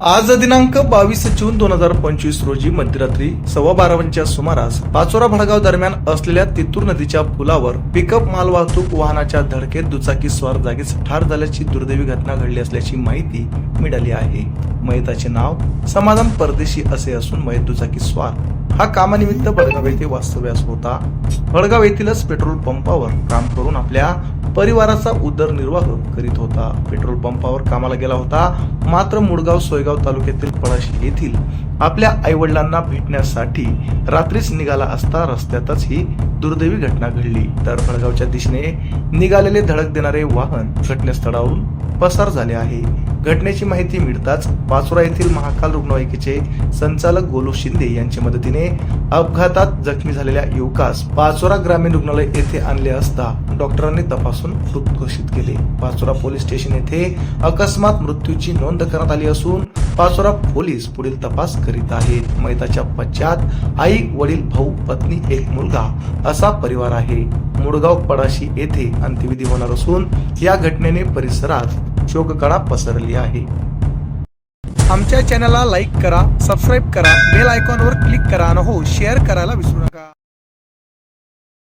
आज दिनांक बावीस जून दोन हजार पंचवीस रोजी मध्यरात्री सव्वा बाराच्या सुमारास पाचोरा भडगाव दरम्यान असलेल्या तितूर नदीच्या पुलावर पिकअप मालवाहतूक वाहनाच्या धडकेत दुचाकी स्वार जागीच ठार झाल्याची दुर्दैवी घटना घडली असल्याची माहिती मिळाली आहे. मयताचे नाव समाधान परदेशी असे असून मयत दुचाकी स्वार हा कामानिमित्त भडगाव येथे वास्तव्यास होता. भडगाव येथीलच पेट्रोल पंपावर काम करून आपल्या परिवाराचा उदरनिर्वाह करीत होता. पेट्रोल पंपावर कामाला गेला होता. मात्र मुडगाव सोयगाव तालुक्यातील पळाशी येथील आपल्या आईवडिलांना भेटण्यासाठी रात्रीच निघाला असता रस्त्यातच ही दुर्दैवी घटना घडली. तर भडगावच्या दिशेने निघालेले धडक देणारे वाहन घटनास्थळावरून पसार झाले आहे. घटनेची माहिती मिळताच पाचोरा येथील महाकाल रुग्णवाहिकेचे संचालक गोलू शिंदे यांच्या मदतीने अपघातात जखमी झालेल्या युवकास पाचोरा ग्रामीण रुग्णालय येथे आणले असता डॉक्टरांनी तपासून मृत घोषित केले. पाचोरा पोलीस स्टेशन येथे अकस्मात मृत्यूची नोंद करण्यात आली असून पाचोरा पोलीस पुढील तपास करीत आहेत. मैताच्या पश्चात आई वडील भाऊ पत्नी एक मुलगा असा परिवार आहे. मुडगाव पडाशी येथे अंत्यविधी होणार असून या घटनेने परिसरात शोककळा पसरली आहे. आमच्या चॅनलला लाईक करा सबस्क्राईब करा बेल आयकॉनवर क्लिक करा आणि हो शेअर करायला विसरू नका.